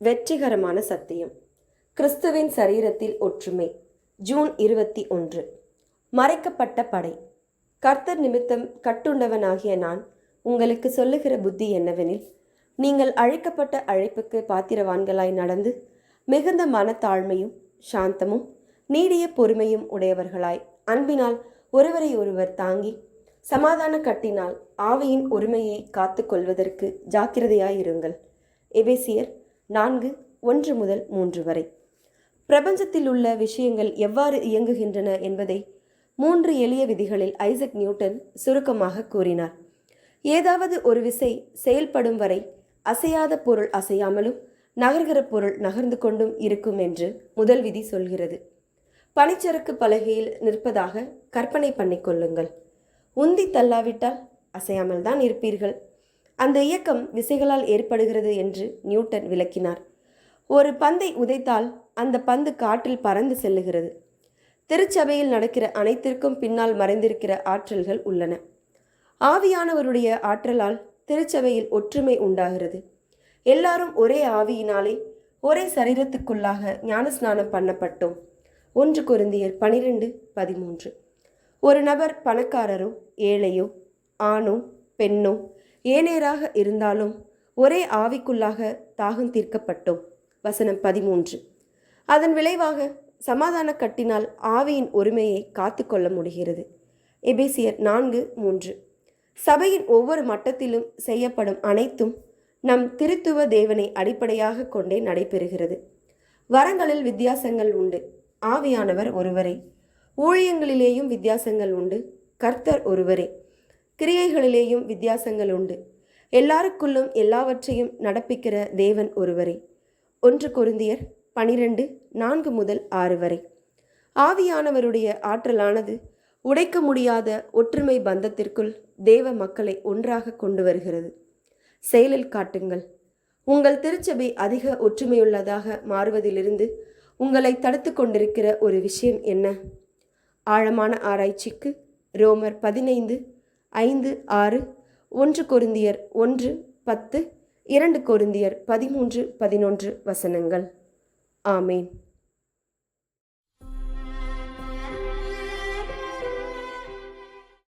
வெற்றிகரமான சத்தியம். கிறிஸ்துவின் சரீரத்தில் ஒற்றுமை. ஜூன் இருபத்தி ஒன்று. மறைக்கப்பட்ட படை. கர்த்தர் நிமித்தம் கட்டுண்டவனாகிய நான் உங்களுக்கு சொல்லுகிற புத்தி என்னவெனில் நீங்கள் அழைக்கப்பட்ட அழைப்புக்கு பாத்திரவான்களாய் நடந்து மிகுந்த மனத்தாழ்மையும் சாந்தமும் நீடிய பொறுமையும் உடையவர்களாய் அன்பினால் ஒருவரை ஒருவர் தாங்கி சமாதான கட்டினால் ஆவியின் ஒருமையை காத்து கொள்வதற்கு ஜாக்கிரதையாயிருங்கள். எபேசியர் நான்கு ஒன்று முதல் மூன்று வரை. பிரபஞ்சத்தில் உள்ள விஷயங்கள் எவ்வாறு இயங்குகின்றன என்பதை மூன்று எளிய விதிகளில் ஐசக் நியூட்டன் சுருக்கமாக கூறினார். ஏதாவது ஒரு விசை செயல்படும் வரை அசையாத பொருள் அசையாமலும் நகர்கிற பொருள் நகர்ந்து கொண்டும் இருக்கும் என்று முதல் விதி சொல்கிறது. பனிச்சறுக்கு பலகையில் நிற்பதாக கற்பனை பண்ணிக்கொள்ளுங்கள் உந்தி தள்ளாவிட்டால் அசையாமல் தான் இருப்பீர்கள். அந்த இயக்கம் விசைகளால் ஏற்படுகிறது என்று நியூட்டன் விளக்கினார். ஒரு பந்தை உதைத்தால் அந்த பந்து காற்றில் பறந்து செல்லுகிறது. திருச்சபையில் நடக்கிற அனைத்திற்கும் பின்னால் மறைந்திருக்கிற ஆற்றல்கள் உள்ளன. ஆவியானவருடைய ஆற்றலால் திருச்சபையில் ஒற்றுமை உண்டாகிறது. எல்லாரும் ஒரே ஆவியினாலே ஒரே சரீரத்துக்குள்ளாக ஞானஸ்நானம் பண்ணப்பட்டோம். ஒன்று குருந்தியர் பனிரெண்டு பதிமூன்று. ஒரு நபர் பணக்காரரோ ஏழையோ ஆணோ பெண்ணோ ஏனேராக இருந்தாலும் ஒரே ஆவிக்குள்ளாக தாகம் தீர்க்கப்பட்டோம். வசனம் பதிமூன்று. அதன் விளைவாக சமாதான கட்டினால் ஆவியின் ஒருமையை காத்துக்கொள்ள முடிகிறது. எபேசியர் நான்கு மூன்று. சபையின் ஒவ்வொரு மட்டத்திலும் செய்யப்படும் அனைத்தும் நம் திருத்துவ தேவனை அடிப்படையாக கொண்டே நடைபெறுகிறது. வரங்களில் வித்தியாசங்கள் உண்டு. ஆவியானவர் ஒருவரே. ஊழியங்களிலேயும் வித்தியாசங்கள் உண்டு. கர்த்தர் ஒருவரே. கிரியைகளிலேயும் வித்தியாசங்கள் உண்டு எல்லாருக்குள்ளும் எல்லாவற்றையும் நடப்பிக்கிற தேவன் ஒருவரே. ஒன்று கொருந்தியர் பனிரெண்டு நான்கு முதல் ஆறு வரை. ஆவியானவருடைய ஆற்றலானது உடைக்க முடியாத ஒற்றுமை பந்தத்திற்குள் தேவ மக்களை ஒன்றாக கொண்டு வருகிறது. செயலில் காட்டுங்கள். உங்கள் திருச்சபை அதிக ஒற்றுமையுள்ளதாக மாறுவதிலிருந்து உங்களை தடுத்து கொண்டிருக்கிற ஒரு விஷயம் என்ன? ஆழமான ஆராய்ச்சிக்கு ரோமர் பதினைந்து ஐந்து ஆறு ஒன்று கொருந்தியர் ஒன்று பத்து இரண்டு கொருந்தியர் பதிமூன்று பதினொன்று வசனங்கள். ஆமேன்.